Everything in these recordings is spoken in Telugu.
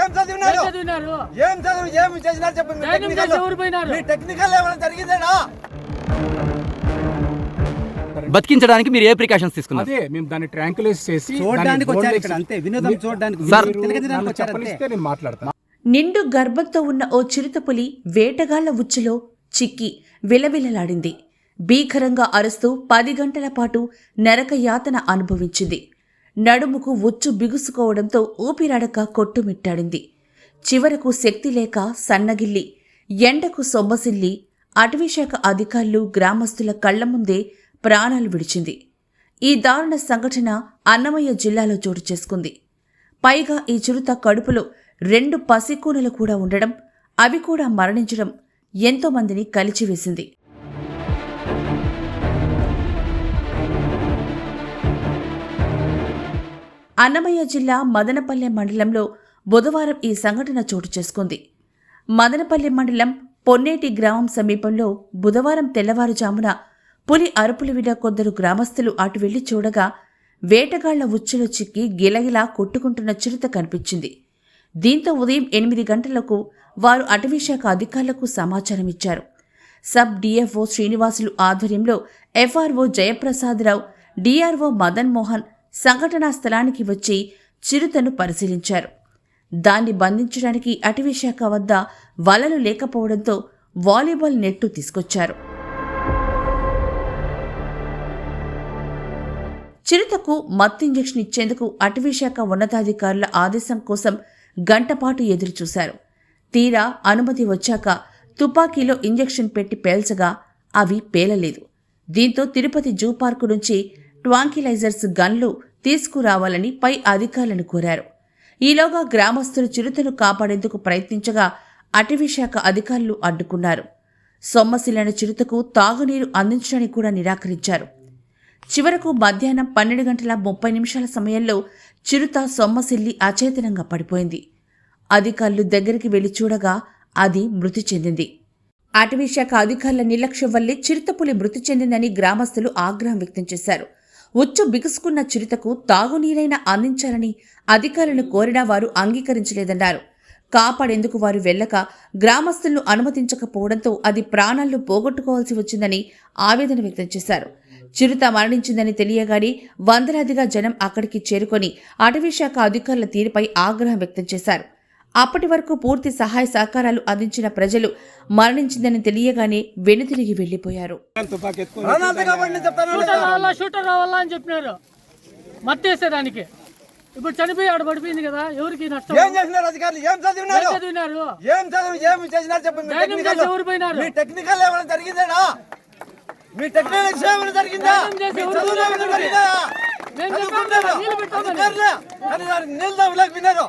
ఏం చదివినారు? ఏం చదువు ఏం చేసినారు చెప్పండి మీ టెక్నికల్ ఏమైనా జరిగిందేనా? బతికించడానికి మీరు ఏ ప్రికాషన్స్ తీసుకున్నారు? అదే మేము దాన్ని ట్రాంకులైజ్ చేసి చూడడానికి వచ్చారు ఇక్కడ అంతే. వినోదం చూడడానికి. సార్. నేను మాట్లాడతాను నిండు గర్భంతో ఉన్న ఓ చిరుతపులి వేటగాళ్ళ ఉచ్చులో చిక్కి విలవిలలాడింది. భీకరంగా అరుస్తూ పది గంటల పాటు నరక యాతన అనుభవించింది. నడుముకు ఉచ్చు బిగుసుకోవడంతో ఊపిరాడక కొట్టుమిట్టాడింది. చివరకు శక్తి లేక సన్నగిల్లి ఎండకు సొమ్మసిల్లి అటవీశాఖ అధికారులు గ్రామస్తుల కళ్ళ ముందే ప్రాణాలు విడిచింది. ఈ దారుణ సంఘటన అన్నమయ్య జిల్లాలో చోటు చేసుకుంది. పైగా ఈ చిరుత కడుపులో రెండు పసికూనలు కూడా ఉండడం అవి కూడా మరణించడం ఎంతోమందిని కలిచివేసింది. అన్నమయ్య జిల్లా మదనపల్లె మండలంలో బుధవారం ఈ సంఘటన చోటు చేసుకుంది. మదనపల్లె మండలం పొన్నేటి గ్రామం సమీపంలో బుధవారం తెల్లవారుజామున పులి అరుపులు విడ కొందరు గ్రామస్తులు అటు వెళ్ళి చూడగా వేటగాళ్ళ ఉచ్చులో చిక్కి గిలగిలా కొట్టుకుంటున్న చిరుత కనిపించింది. దీంతో ఉదయం ఎనిమిది గంటలకు వారు అటవీశాఖ అధికారులకు సమాచారం ఇచ్చారు. సబ్ డిఎఫ్ఓ శ్రీనివాసులు ఆధ్వర్యంలో ఎఫ్ఆర్ఓ జయప్రసాదరావు డిఆర్ఓ మదన్ మోహన్ సంఘటనా స్థలానికి వచ్చి చిరుతను పరిశీలించారు. దాన్ని బంధించడానికి అటవీశాఖ వద్ద వలలు లేకపోవడంతో వాలీబాల్ నెట్టు తీసుకొచ్చారు. చిరుతకు మత్తు ఇంజెక్షన్ ఇచ్చేందుకు అటవీశాఖ ఉన్నతాధికారుల ఆదేశం కోసం గంటపాటు ఎదురుచూశారు. తీరా అనుమతి వచ్చాక తుపాకీలో ఇంజెక్షన్ పెట్టి పేల్చగా అవి పేలలేదు. దీంతో తిరుపతి జూ పార్కు నుంచి ట్వాంకిలైజర్స్ గన్లు తీసుకురావాలని పై అధికారులను కోరారు. ఈలోగా గ్రామస్తులు చిరుతను కాపాడేందుకు ప్రయత్నించగా అటవీశాఖ అధికారులు అడ్డుకున్నారు. సొమ్మశిలైన చిరుతకు తాగునీరు అందించడానికి కూడా నిరాకరించారు. చివరకు మధ్యాహ్నం పన్నెండు గంటల ముప్పై నిమిషాల సమయంలో చిరుత సొమ్మసిల్లి అచేతనంగా పడిపోయింది. అధికారులు దగ్గరికి వెళ్ళి చూడగా అది మృతి చెందింది. అటవీశాఖ అధికారుల నిర్లక్ష్యం వల్లే చిరుతపులి మృతి చెందిందని గ్రామస్తులు ఆగ్రహం వ్యక్తం చేశారు. ఉచ్చు బిగుసుకున్న చిరుతకు తాగునీరైన అందించాలని అధికారులను కోరినా వారు అంగీకరించలేదన్నారు. కాపాడేందుకు వారు వెళ్ళక గ్రామస్తులను అనుమతించకపోవడంతో అది ప్రాణాలను పోగొట్టుకోవాల్సి వచ్చిందని ఆవేదన వ్యక్తం చేశారు. చిరుత మరణించిందని తెలియగానే వందలాదిగా జనం అక్కడికి చేరుకొని అటవీశాఖ అధికారుల తీరుపై ఆగ్రహం వ్యక్తం చేశారు. అప్పటి వరకు పూర్తి సహాయ సహకారాలు అందించిన ప్రజలు మరణించిందని తెలియగానే వెనుతిరిగి వెళ్ళిపోయారు మత్తేసేదానికి. ఇప్పుడు చనిపోయి ఆడ పడిపోయింది కదా ఎవరికి నష్టం? ఏం చేసినారు అధికారులు? ఏం చదివినారు? ఏం చదివినారు? ఏం చదువు ఏం చేసినారు చెప్పండి టెక్నికల్ చేసి ఎవరు పోయినారు? మీ టెక్నికల్ ఏమైనా జరిగిందేనా? మీ ఏమైనా జరిగిందా? జరిగిందా? నీళ్ళు విన్నారు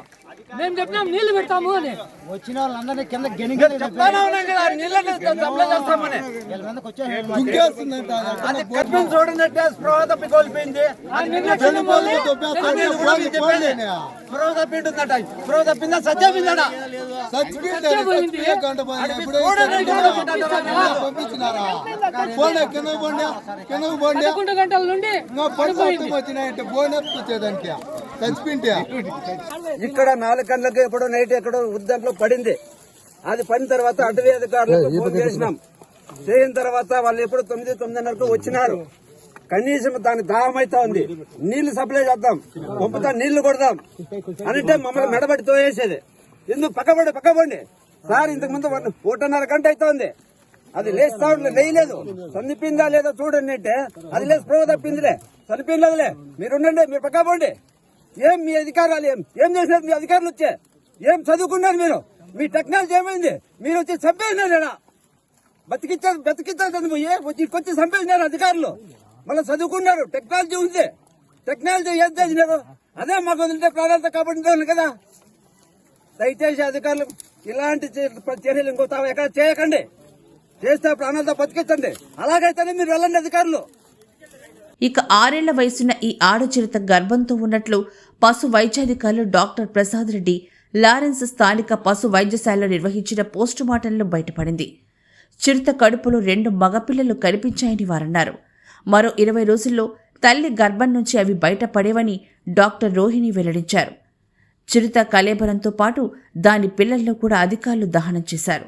మేము చెప్పినాం నీళ్ళు పెడతాము అని. వచ్చిన వాళ్ళందరినీ కింద తప్పి కోల్పోయింది. అది నిన్న చెల్లిపోయింది. అది ఊరికి చెప్పింది. స్ప్రో తప్పింటుందట స్ప్రో తప్పిందా? సత్యపిందట పోయింది. పదకొండు గంటల నుండి ఇక్కడ నాలుగు గంటలకు ఎప్పుడో నైట్ ఎక్కడో ఉద్దంట్లో పడింది. అది పడిన తర్వాత అటవీ అధికారులకు ఫోన్ చేసినాం. చేయిన తర్వాత వాళ్ళు ఎప్పుడు తొమ్మిది తొమ్మిదిన్నరకు వచ్చినారు. కనీసం దానికి దాహం అవుతా ఉంది. నీళ్ళు సప్లై చేద్దాం. పంపుతా నీళ్ళు కొడదాం. అంటే మమ్మల్ని మెడబడి తోయేసేది. ఎందుకు పక్కపండి పక్కపండి సార్ ఇంతకు ముందు ఒకటిన్నర గంట అవుతోంది అది లేస్తా ఉండలే లేయలేదు చనిపోయిందా లేదో. చూడండి అంటే అది లేదు స్ప్రో తప్పిందిలే. చనిపోయిందిలే మీరు ఉండండి మీరు పక్క పోండి. ఏం మీ అధికారాలు ఏం? ఏం చేసినారు మీ అధికారులు వచ్చే? ఏం చదువుకున్నారు మీరు? మీ టెక్నాలజీ ఏమైంది? మీరు వచ్చి చంపేసినారు బతికిచ్చారు బతికించారు బతికించారు పోయి వచ్చి చంపేసినారు అధికారులు. మళ్ళీ చదువుకున్నారు. టెక్నాలజీ ఉంది. టెక్నాలజీ ఏం చేసినారు అదే మాకు వదిలితే ప్రాధాన్యత కాబట్టి కదా. దయచేసి అధికారులు ఇలాంటి చర్యలు ఇంకో ఎక్కడ చేయకండి. చేస్తే ప్రాణాలతో బతికించండి. అలాగైతేనే మీరు వెళ్ళండి అధికారులు. ఇక ఆరేళ్ళ వయసున్న ఈ ఆడచిరుత గర్భంతో ఉన్నట్లు పశు వైద్యాధికారులు డాక్టర్ ప్రసాద్ రెడ్డి లారెన్స్ స్థానిక పశు వైద్యశాలలో నిర్వహించిన పోస్టుమార్టంలో బయటపడింది. చిరుత కడుపులో రెండు మగపిల్లలు కనిపించాయని వారన్నారు. మరో ఇరవై రోజుల్లో తల్లి గర్భం నుంచి అవి బయటపడేవని డాక్టర్ రోహిణి వెల్లడించారు. చిరుత కలేబరంతో పాటు దాని పిల్లల్లో కూడా అధికారులు దహనం చేశారు.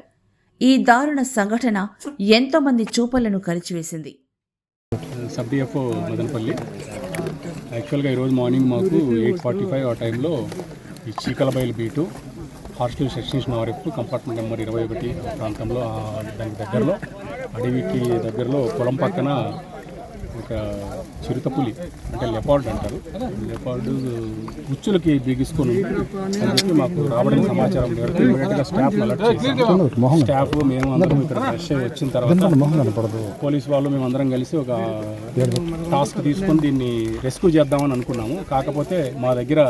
ఈ దారుణ సంఘటన ఎంతోమంది చూపలను కలిచివేసింది సబ్ డిఎఫ్ఓ మదనపల్లి. యాక్చువల్గా ఈరోజు మార్నింగ్ మాకు ఎయిట్ ఫార్టీ ఫైవ్ ఆ టైంలో ఈ Cheekalabailu beat hostel section RF compartment number ఇరవై ఒకటి ప్రాంతంలో దానికి దగ్గరలో అడవికి దగ్గరలో పొలం పక్కన ఒక చిరుతపులి అంటే లెపార్డ్ అంటారు. లెపార్డ్ ఉచ్చులకి ఉంది అని చెప్పి మాకు రావడం సమాచారం మేరకు ఇమీడియట్గా స్టాఫ్ అలర్ట్ స్టాఫ్ మేము అందరం ఇక్కడ ఫ్రెష్ అయ్యి వచ్చిన తర్వాత పోలీస్ వాళ్ళు మేము అందరం కలిసి ఒక టాస్క్ తీసుకొని దీన్ని రెస్క్యూ చేద్దామని అనుకున్నాము. కాకపోతే మా దగ్గర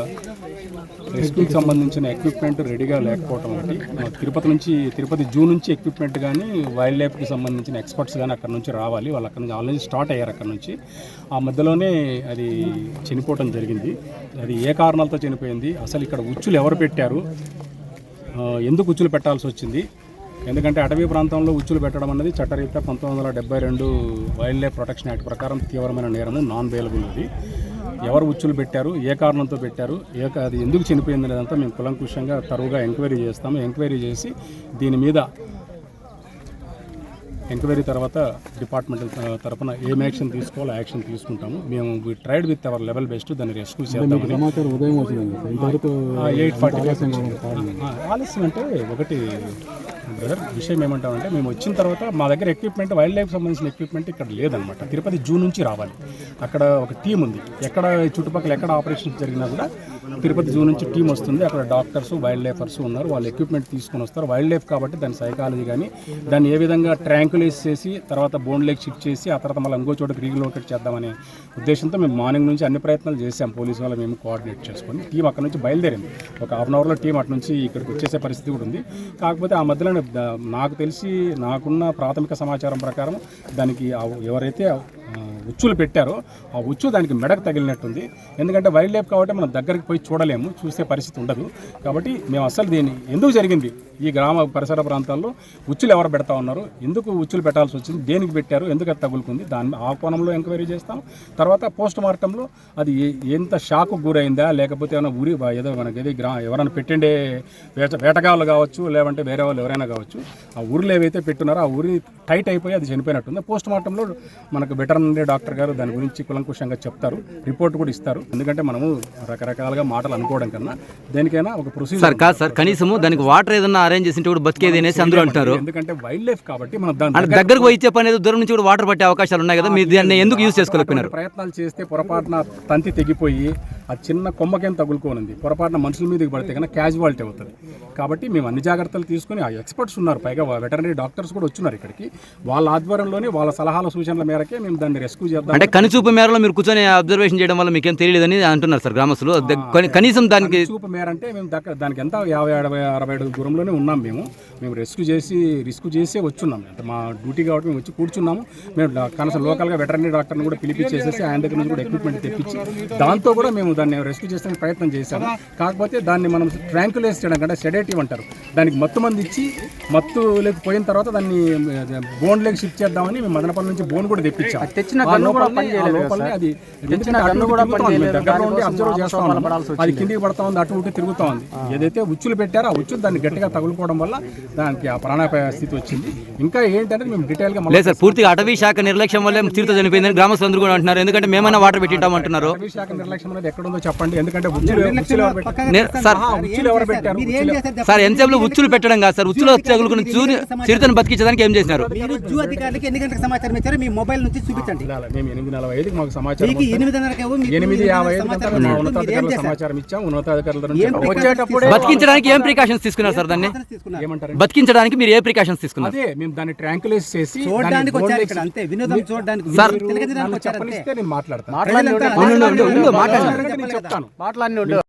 రెస్క్యూకి సంబంధించిన ఎక్విప్మెంట్ రెడీగా లేకపోవటం ఒకటి. మా తిరుపతి నుంచి తిరుపతి జూ నుంచి ఎక్విప్మెంట్ కానీ వైల్డ్ లైఫ్కి సంబంధించిన ఎక్స్పర్ట్స్ కానీ అక్కడ నుంచి రావాలి. వాళ్ళు అక్కడ నుంచి ఆల్రెడీ స్టార్ట్ అయ్యారు అక్కడ నుంచి. ఆ మధ్యలోనే అది చనిపోవటం జరిగింది. అది ఏ కారణాలతో చనిపోయింది? అసలు ఇక్కడ ఉచ్చులు ఎవరు పెట్టారు? ఎందుకు ఉచ్చులు పెట్టాల్సి వచ్చింది? ఎందుకంటే అటవీ ప్రాంతంలో ఉచ్చులు పెట్టడం అనేది చట్టరీత్యా పంతొమ్మిది వందల డెబ్బై రెండు వైల్డ్ లైఫ్ ప్రొటెక్షన్ యాక్ట్ ప్రకారం తీవ్రమైన నేరము నాన్ బెయిలబుల్ ఇది ఎవరు ఉచ్చులు పెట్టారు? ఏ కారణంతో పెట్టారు? ఏ అది ఎందుకు చనిపోయింది అనేదంతా మేము కులంకుషంగా తరువుగా ఎంక్వైరీ చేస్తాము. ఎంక్వైరీ చేసి దీని మీద ఎంక్వైరీ తర్వాత డిపార్ట్మెంట్ తరఫున ఏం యాక్షన్ తీసుకోవాలో యాక్షన్ తీసుకుంటాము. మేము tried with our level best దాన్ని రెస్క్యూ ఇంతవరకు ఎయిట్ ఫార్టీ ఆలస్యం అంటే ఒకటి బ్రదర్ విషయం ఏమంటామంటే మేము వచ్చిన తర్వాత మా దగ్గర ఎక్విప్మెంట్ వైల్డ్ లైఫ్ సంబంధించిన ఎక్విప్మెంట్ ఇక్కడ లేదనమాట. తిరుపతి జూ నుంచి రావాలి. అక్కడ ఒక టీం ఉంది. ఎక్కడ చుట్టుపక్కల ఎక్కడ ఆపరేషన్స్ జరిగినా కూడా తిరుపతి జూ నుంచి టీం వస్తుంది. అక్కడ డాక్టర్స్ వైల్డ్ లైఫర్స్ ఉన్నారు. వాళ్ళు ఎక్విప్మెంట్ తీసుకొని వస్తారు. వైల్డ్ లైఫ్ కాబట్టి దాని సైకాలజీ కానీ దాన్ని ఏ విధంగా ట్రాంకులైజ్ చేసి తర్వాత బోన్ లెగ్ షిఫ్ట్ చేసి ఆ తర్వాత మళ్ళీ ఇంకో చోట రీలోకేట్ చేద్దామనే ఉద్దేశంతో మేము మార్నింగ్ నుంచి అన్ని ప్రయత్నాలు చేసాం పోలీసు వాళ్ళు మేము కోఆర్డినేట్ చేసుకొని టీం అక్కడ నుంచి బయలుదేరింది. ఒక హాఫ్ అన్ అవర్లో టీం అటు నుంచి ఇక్కడికి వచ్చేసే పరిస్థితి కూడా ఉంది. కాకపోతే ఆ మధ్యలో నాకు తెలిసి నాకున్న ప్రాథమిక సమాచారం ప్రకారం దానికి ఆ ఎవరైతే ఉచ్చులు పెట్టారో ఆ ఉచ్చు దానికి మెడకు తగిలినట్టుంది. ఎందుకంటే వైల్డ్ లైఫ్ కాబట్టి మనం దగ్గరికి పోయి చూడలేము చూసే పరిస్థితి ఉండదు. కాబట్టి మేము అసలు దీన్ని ఎందుకు జరిగింది? ఈ గ్రామ పరిసర ప్రాంతాల్లో ఉచ్చులు ఎవరు పెడతా ఉన్నారు? ఎందుకు ఉచ్చులు పెట్టాల్సి వచ్చింది? దేనికి పెట్టారు? ఎందుకు అది తగులుకుంది? దాన్ని ఆ కోణంలో ఎంక్వైరీ చేస్తాం. తర్వాత పోస్ట్ మార్టంలో అది ఎంత షాకు గురైందా? లేకపోతే ఏమైనా ఊరి ఏదో మనకి ఏది గ్రా ఎవరైనా పెట్టిండే వేట వేటగాళ్ళు కావచ్చు లేదంటే వేరే వాళ్ళు ఎవరైనా కావచ్చు ఆ ఊరిలో ఏవైతే పెట్టున్నారో ఆ ఊరి టైట్ అయిపోయి అది చనిపోయినట్టుంది. పోస్ట్ మార్టంలో మనకు వెటర్నరీ డాక్టర్ గారు దాని గురించి కులంకుషంగా చెప్తారు రిపోర్ట్ కూడా ఇస్తారు. ఎందుకంటే మనము రకరకాలుగా మాటలు అనుకోవడం కన్నా దేనికైనా ఒక సార్ ప్రొసీజర్ కాదు సార్ కనీసము దానికి వాటర్ ఏదన్నా అరేంజ్ చేసింటే కూడా బతికేది అనేసి అందరూ అంటున్నారు ఎందుకంటే వైల్డ్ లైఫ్ కాబట్టి మనం దాని దగ్గరకు పోయి ఇచ్చే పని ఏదో దూరం నుంచి కూడా వాటర్ పట్టే అవకాశాలు ఉన్నాయి కదా మీరు దాన్ని ఎందుకు యూజ్ చేసుకోలేకపోయినారు? ప్రయత్నాలు చేస్తే పొరపాటున తంతి తెగిపోయి ఆ చిన్న కొమ్మకేం తగులుకోనుంది. పొరపాటున మనుషుల మీదకి పడితే కన్నా క్యాజువాలిటీ అవుతుంది. కాబట్టి మేము అన్ని జాగ్రత్తలు తీసుకుని ఆ ఎక్స్పర్ట్స్ ఉన్నారు. పైగా వెటర్నరీ డాక్టర్స్ కూడా వచ్చున్నారు ఇక్కడికి. వాళ్ళ ఆధ్వర్యంలోనే వాళ్ళ సలహాల సూచనల మేరకే మేము దాన్ని రెస్క్యూ చేద్దాం. అంటే కనుచూపు మేరలో మీరు కూర్చొని అబ్జర్వేషన్ చేయడం వల్ల మీకేం తెలియదని అంటున్నారు సార్ గ్రామస్తులు. కనీసం దానికి చూపు మేరంటే మేము దగ్గర దానికి ఎంత? యాభై అరవై అరవై అడుగు దూరంలోనే ఉన్నాం మేము. మేము రెస్క్యూ చేసి రిస్క్ చేసే వచ్చున్నాం. అంటే మా డ్యూటీ కాబట్టి మేము వచ్చి కూర్చున్నాము. మేము కనీసం లోకల్గా వెటర్నరీ డాక్టర్ని కూడా పిలిపించేసేసి ఆయన దగ్గర నుంచి కూడా ఎక్విప్మెంట్ తెప్పించి దాంతో కూడా మేము దాన్ని రెస్క్యూ చేసే ప్రయత్నం చేశాము. కాకపోతే దాన్ని మనం ట్రాంకులైజ్ చేయడం కంటే సెడేటివ్ అంటారు. దానికి మత్తు మంది ఇచ్చి మత్తు లేక పోయిన తర్వాత దాన్ని బోన్ లెగ్ షిఫ్ట్ చేద్దామని మేము మదనపల్లి నుంచి బోన్ కూడా తెప్పించాం. తెచ్చిన గన్ను కూడా లోపలనే సార్? అది తెచ్చిన గన్ను కూడా తిరుగుతా ఉంది. పనిచేయలేదు. దగ్గరలో ఉండి అబ్జర్వ్ చేస్తా ఉన్నాం. అది కిందికి పడతా ఉంది అటు ఇటు తిరుగుతా ఉంది. ఏదైతే ఉచ్చులు పెట్టారో ఆ ఉచ్చులు దాన్ని గట్టిగా తగులుకోవడం వల్ల దానికి ఆ ప్రాణాపాయ స్థితి వచ్చింది. ఇంకా ఏంటంటే మేము డీటెయిల్గా లేదు సార్ పూర్తిగా అటవీ శాఖ నిర్లక్ష్యం వల్లే చిరుత చనిపోయిందని గ్రామస్తులందరూ కూడా అంటున్నారు. ఎందుకంటే మేమైనా వాటర్ పెట్టింటాం అంటున్నారు. అటవీ శాఖ నిర్లక్ష్యం అనేది ఎక్కడ ఉందో చెప్పండి. ఎందుకంటే ఉచ్చులు ఉచ్చులు ఎవరు పెట్టారు? నే- సార్ ఆహా, ఉచ్చులు ఎవరు పెట్టారు? ఉచ్చులు- సార్ ఎంతసేపులో ఉచ్చులు పెట్టడం కాదు సార్? ఉచ్చులో తగులుకుని చూని చిరుతను బతికించడానికి ఏం చేసినారు? మీరు జూ అధికారులకి ఎన్ని గంటలకు సమాచారం ఇచ్చారో మీ మొబైల్ నుంచి మేము ఎనిమిది నలభై ఐదుకి మాకు సమాచారం ఎనిమిది యాభై ఐదు సమాచారం ఇచ్చాం ఉన్నతాధికారుల వచ్చేటప్పుడే బతికించడానికి ఏం ప్రికాషన్స్ తీసుకున్నారు సార్ దాన్ని? ఏమంటారు? బతికించడానికి మీరు ఏ ప్రికాషన్స్ తీసుకున్నారు? అదే మేము దాన్ని ట్రాంకులైజ్ చేసి చూడడానికి దాన్ని వచ్చారు బోన్లెస్ ఇక్కడ అంతే. వినోదం చూడడానికి సార్, తిలకించడానికి నన్ను వచ్చారు అంతే. చెప్పనిస్తే నేను మాట్లాడతాను. చెప్తాను.